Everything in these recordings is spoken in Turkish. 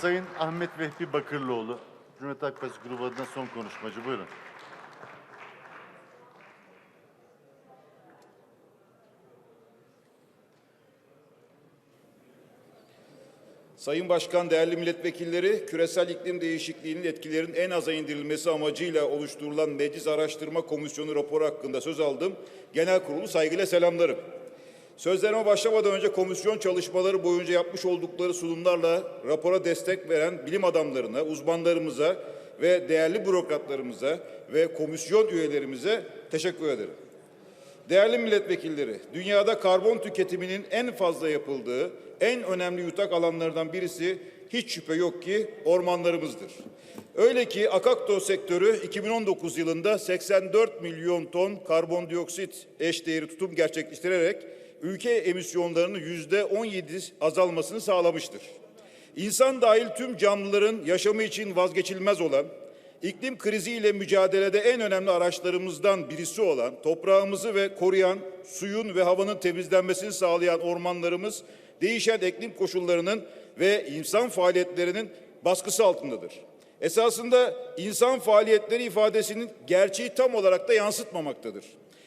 Sayın Ahmet Vehbi Bakırlıoğlu, Cumhuriyet Halk Partisi grubu adına son konuşmacı. Buyurun. Sayın Başkan, değerli milletvekilleri, küresel iklim değişikliğinin etkilerinin en aza indirilmesi amacıyla oluşturulan Meclis Araştırma Komisyonu raporu hakkında söz aldım. Genel kurulu saygıyla selamlarım. Sözlerime başlamadan önce komisyon çalışmaları boyunca yapmış oldukları sunumlarla rapora destek veren bilim adamlarına, uzmanlarımıza ve değerli bürokratlarımıza ve komisyon üyelerimize teşekkür ederim. Değerli milletvekilleri, dünyada karbon tüketiminin en fazla yapıldığı, en önemli yutak alanlarından birisi hiç şüphe yok ki ormanlarımızdır. Öyle ki Akakto sektörü 2019 yılında 84 milyon ton karbondioksit eşdeğeri tutum gerçekleştirerek ülke emisyonlarının yüzde 17 azalmasını sağlamıştır. İnsan dahil tüm canlıların yaşamı için vazgeçilmez olan İklim kriziyle mücadelede en önemli araçlarımızdan birisi olan, toprağımızı ve koruyan, suyun ve havanın temizlenmesini sağlayan ormanlarımız, değişen iklim koşullarının ve insan faaliyetlerinin baskısı altındadır. Esasında insan faaliyetleri ifadesinin gerçeği tam olarak da yansıtmamaktadır.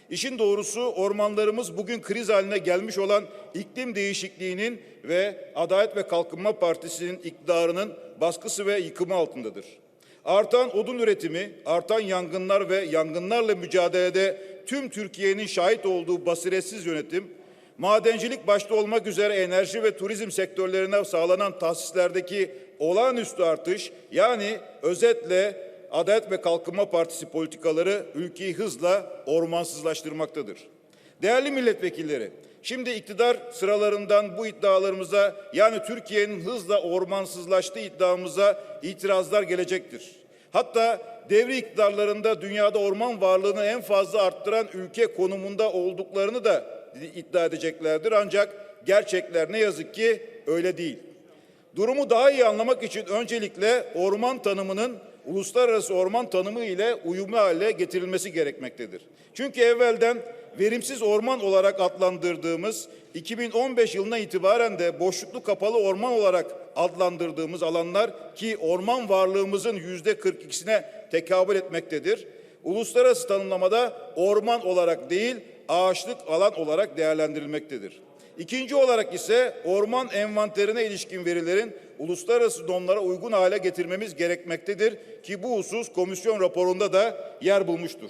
İşin doğrusu ormanlarımız bugün kriz haline gelmiş olan iklim değişikliğinin ve Adalet ve Kalkınma Partisi'nin iktidarının baskısı ve yıkımı altındadır. Artan odun üretimi, artan yangınlar ve yangınlarla mücadelede tüm Türkiye'nin şahit olduğu basiretsiz yönetim, madencilik başta olmak üzere enerji ve turizm sektörlerine sağlanan tahsislerdeki olağanüstü artış, yani özetle Adalet ve Kalkınma Partisi politikaları ülkeyi hızla ormansızlaştırmaktadır. Değerli milletvekilleri, şimdi iktidar sıralarından bu iddialarımıza yani Türkiye'nin hızla ormansızlaştığı iddiamıza itirazlar gelecektir. Hatta devri iktidarlarında dünyada orman varlığını en fazla arttıran ülke konumunda olduklarını da iddia edeceklerdir. Ancak gerçekler ne yazık ki öyle değil. Durumu daha iyi anlamak için öncelikle orman tanımının uluslararası orman tanımı ile uyumlu hale getirilmesi gerekmektedir. Çünkü evvelden verimsiz orman olarak adlandırdığımız 2015 yılına itibaren de boşluklu kapalı orman olarak adlandırdığımız alanlar ki orman varlığımızın yüzde 42'sine tekabül etmektedir. Uluslararası tanımlamada orman olarak değil ağaçlık alan olarak değerlendirilmektedir. İkinci olarak ise orman envanterine ilişkin verilerin uluslararası normlara uygun hale getirmemiz gerekmektedir ki bu husus komisyon raporunda da yer bulmuştur.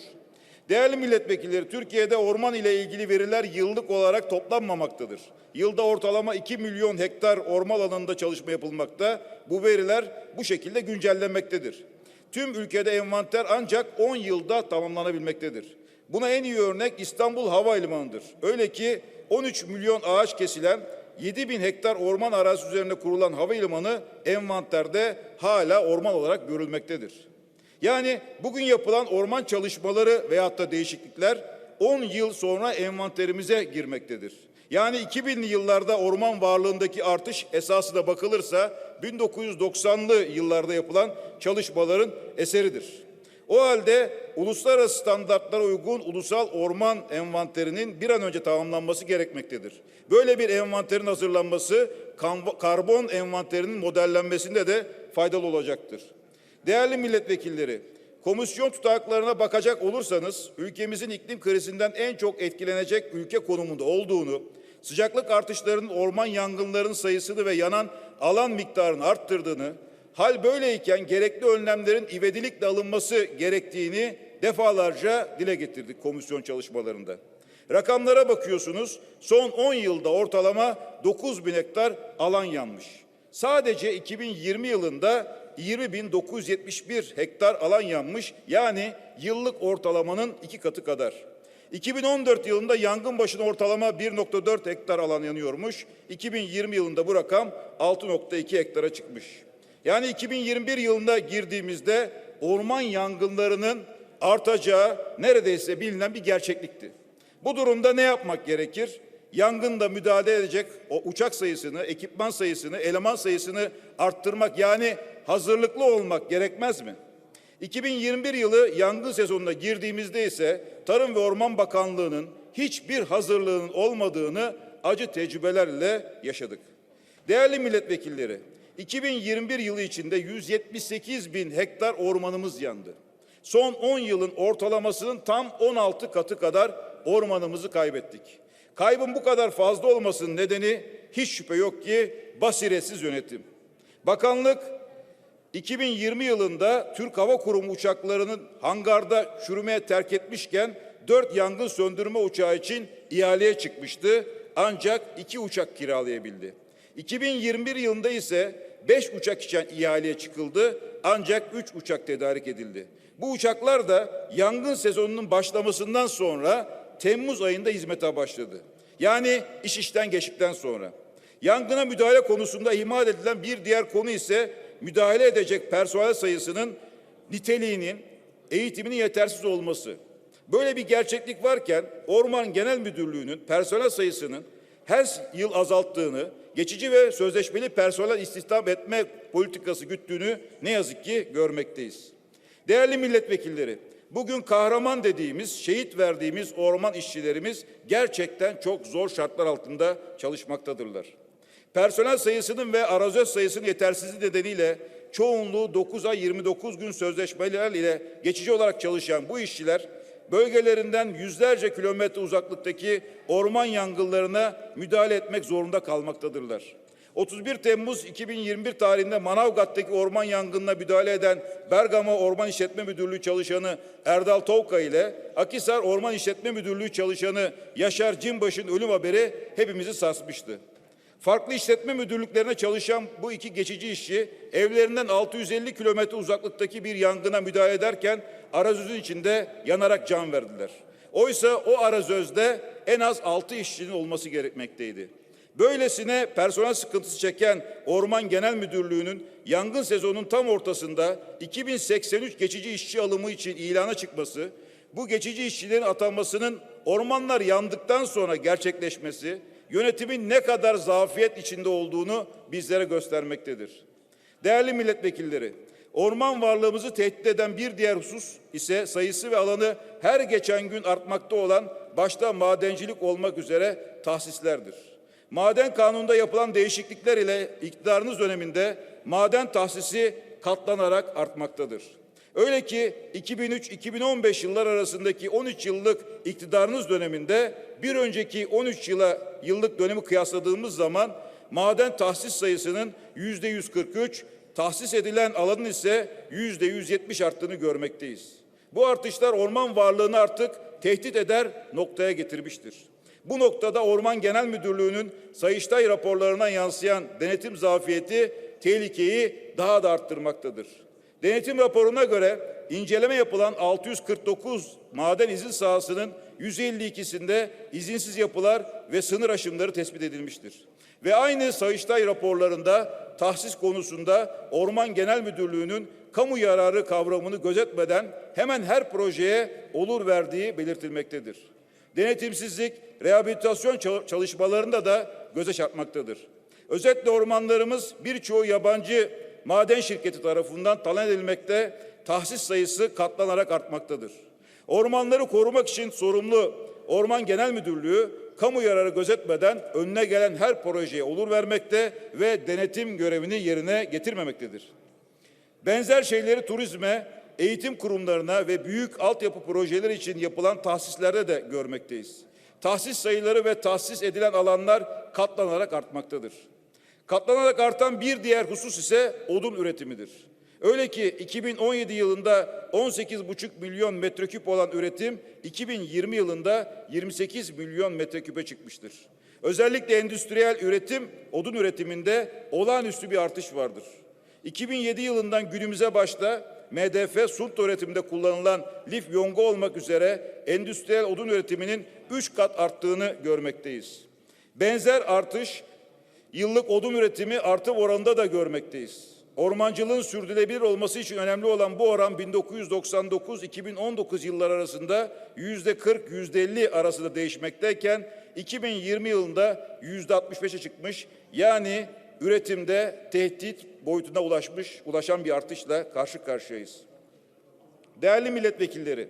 Değerli milletvekilleri, Türkiye'de orman ile ilgili veriler yıllık olarak toplanmamaktadır. Yılda ortalama 2 milyon hektar orman alanında çalışma yapılmakta. Bu veriler bu şekilde güncellenmektedir. Tüm ülkede envanter ancak 10 yılda tamamlanabilmektedir. Buna en iyi örnek İstanbul Havalimanı'dır. Öyle ki 13 milyon ağaç kesilen 7 bin hektar orman arazisi üzerine kurulan havalimanı envanterde hala orman olarak görülmektedir. Yani bugün yapılan orman çalışmaları veyahut da değişiklikler 10 yıl sonra envanterimize girmektedir. Yani 2000'li yıllarda orman varlığındaki artış esasına bakılırsa 1990'lı yıllarda yapılan çalışmaların eseridir. O halde uluslararası standartlara uygun ulusal orman envanterinin bir an önce tamamlanması gerekmektedir. Böyle bir envanterin hazırlanması karbon envanterinin modellenmesinde de faydalı olacaktır. Değerli milletvekilleri, komisyon tutanaklarına bakacak olursanız ülkemizin iklim krizinden en çok etkilenecek ülke konumunda olduğunu, sıcaklık artışlarının orman yangınlarının sayısını ve yanan alan miktarını arttırdığını, hal böyleyken gerekli önlemlerin ivedilikle alınması gerektiğini defalarca dile getirdik komisyon çalışmalarında. Rakamlara bakıyorsunuz, son 10 yılda ortalama 9 bin hektar alan yanmış. Sadece 2020 yılında 20.971 hektar alan yanmış. Yani yıllık ortalamanın iki katı kadar. 2014 yılında yangın başına ortalama 1.4 hektar alan yanıyormuş. 2020 yılında bu rakam 6.2 hektara çıkmış. Yani 2021 yılında girdiğimizde orman yangınlarının artacağı neredeyse bilinen bir gerçeklikti. Bu durumda ne yapmak gerekir? Yangında müdahale edecek o uçak sayısını, ekipman sayısını, eleman sayısını arttırmak yani hazırlıklı olmak gerekmez mi? 2021 yılı yangın sezonuna girdiğimizde ise Tarım ve Orman Bakanlığı'nın hiçbir hazırlığının olmadığını acı tecrübelerle yaşadık. Değerli milletvekilleri, 2021 yılı içinde 178 bin hektar ormanımız yandı. Son 10 yılın ortalamasının tam 16 katı kadar ormanımızı kaybettik. Kaybın bu kadar fazla olmasının nedeni hiç şüphe yok ki basiretsiz yönetim. Bakanlık 2020 yılında Türk Hava Kurumu uçaklarının hangarda çürümeye terk etmişken dört yangın söndürme uçağı için ihaleye çıkmıştı. Ancak iki uçak kiralayabildi. 2021 yılında ise beş uçak için ihaleye çıkıldı. Ancak üç uçak tedarik edildi. Bu uçaklar da yangın sezonunun başlamasından sonra Temmuz ayında hizmete başladı. Yani iş işten geçtikten sonra. Yangına müdahale konusunda ihmal edilen bir diğer konu ise müdahale edecek personel sayısının niteliğinin, eğitiminin yetersiz olması. Böyle bir gerçeklik varken Orman Genel Müdürlüğü'nün personel sayısının her yıl azalttığını, geçici ve sözleşmeli personel istihdam etme politikası güttüğünü ne yazık ki görmekteyiz. Değerli milletvekilleri, bugün kahraman dediğimiz, şehit verdiğimiz orman işçilerimiz gerçekten çok zor şartlar altında çalışmaktadırlar. Personel sayısının ve arazöz sayısının yetersizliği nedeniyle çoğunluğu 9 ay 29 gün sözleşmeler ile geçici olarak çalışan bu işçiler bölgelerinden yüzlerce kilometre uzaklıktaki orman yangınlarına müdahale etmek zorunda kalmaktadırlar. 31 Temmuz 2021 tarihinde Manavgat'taki orman yangınına müdahale eden Bergama Orman İşletme Müdürlüğü çalışanı Erdal Tovka ile Akisar Orman İşletme Müdürlüğü çalışanı Yaşar Cimbaş'ın ölüm haberi hepimizi sarsmıştı. Farklı işletme müdürlüklerine çalışan bu iki geçici işçi evlerinden 650 kilometre uzaklıktaki bir yangına müdahale ederken arazözün içinde yanarak can verdiler. Oysa o arazözde en az 6 işçinin olması gerekmekteydi. Böylesine personel sıkıntısı çeken Orman Genel Müdürlüğü'nün yangın sezonunun tam ortasında 2083 geçici işçi alımı için ilana çıkması, bu geçici işçilerin atanmasının ormanlar yandıktan sonra gerçekleşmesi, yönetimin ne kadar zafiyet içinde olduğunu bizlere göstermektedir. Değerli milletvekilleri, orman varlığımızı tehdit eden bir diğer husus ise sayısı ve alanı her geçen gün artmakta olan başta madencilik olmak üzere tahsislerdir. Maden kanununda yapılan değişiklikler ile iktidarınız döneminde maden tahsisi katlanarak artmaktadır. Öyle ki 2003-2015 yıllar arasındaki 13 yıllık iktidarınız döneminde bir önceki 13 yıla yıllık dönemi kıyasladığımız zaman maden tahsis sayısının yüzde 143, tahsis edilen alanın ise yüzde 170 arttığını görmekteyiz. Bu artışlar orman varlığını artık tehdit eder noktaya getirmiştir. Bu noktada Orman Genel Müdürlüğü'nün Sayıştay raporlarına yansıyan denetim zafiyeti tehlikeyi daha da arttırmaktadır. Denetim raporuna göre inceleme yapılan 649 maden izin sahasının 152'sinde izinsiz yapılar ve sınır aşımları tespit edilmiştir. Ve aynı Sayıştay raporlarında tahsis konusunda Orman Genel Müdürlüğü'nün kamu yararı kavramını gözetmeden hemen her projeye olur verdiği belirtilmektedir. Denetimsizlik, rehabilitasyon çal- çalışmalarında da göze çarpmaktadır. Özetle ormanlarımız birçoğu yabancı maden şirketi tarafından talan edilmekte, tahsis sayısı katlanarak artmaktadır. Ormanları korumak için sorumlu Orman Genel Müdürlüğü kamu yararı gözetmeden önüne gelen her projeye olur vermekte ve denetim görevini yerine getirmemektedir. Benzer şeyleri turizme, eğitim kurumlarına ve büyük altyapı projeleri için yapılan tahsislerde de görmekteyiz. Tahsis sayıları ve tahsis edilen alanlar katlanarak artmaktadır. Katlanarak artan bir diğer husus ise odun üretimidir. Öyle ki 2017 yılında 18,5 milyon metreküp olan üretim 2020 yılında 28 milyon metreküpe çıkmıştır. Özellikle endüstriyel üretim, odun üretiminde olağanüstü bir artış vardır. 2007 yılından günümüze başta MDF sult üretiminde kullanılan lif yonga olmak üzere endüstriyel odun üretiminin 3 kat arttığını görmekteyiz. Benzer artış yıllık odun üretimi artım oranında da görmekteyiz. Ormancılığın sürdürülebilir olması için önemli olan bu oran 1999-2019 yıllar arasında yüzde 40 yüzde 50 arasında değişmekteyken 2020 yılında yüzde 65'e çıkmış. Yani üretimde tehdit boyutuna ulaşmış, ulaşan bir artışla karşı karşıyayız. Değerli milletvekilleri,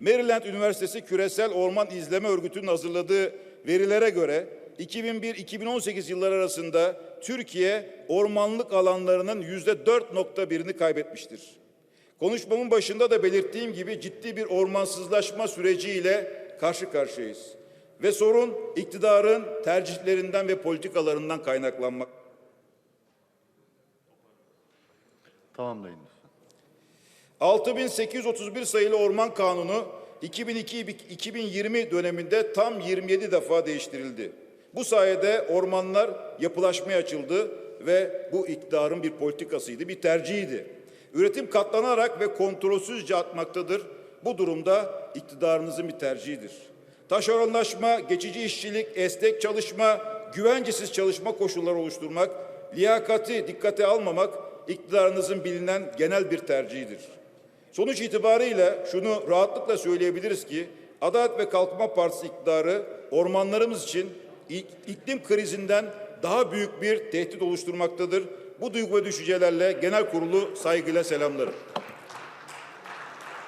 Maryland Üniversitesi Küresel Orman İzleme Örgütü'nün hazırladığı verilere göre 2001-2018 yılları arasında Türkiye ormanlık alanlarının yüzde 4.1'ini kaybetmiştir. Konuşmamın başında da belirttiğim gibi ciddi bir ormansızlaşma süreciyle karşı karşıyayız. Ve sorun iktidarın tercihlerinden ve politikalarından kaynaklanmak. Tamamlayın lütfen. 6831 sayılı Orman Kanunu 2002-2020 döneminde tam 27 defa değiştirildi. Bu sayede ormanlar yapılaşmaya açıldı ve bu iktidarın bir politikasıydı, bir tercihiydi. Üretim katlanarak ve kontrolsüzce artmaktadır. Bu durumda iktidarınızın bir tercihidir. Taşeronlaşma, geçici işçilik, esnek çalışma, güvencesiz çalışma koşulları oluşturmak, liyakati dikkate almamak iktidarınızın bilinen genel bir tercihidir. Sonuç itibariyle şunu rahatlıkla söyleyebiliriz ki Adalet ve Kalkınma Partisi iktidarı ormanlarımız için iklim krizinden daha büyük bir tehdit oluşturmaktadır. Bu duygu ve düşüncelerle genel kurulu saygıyla selamlarım.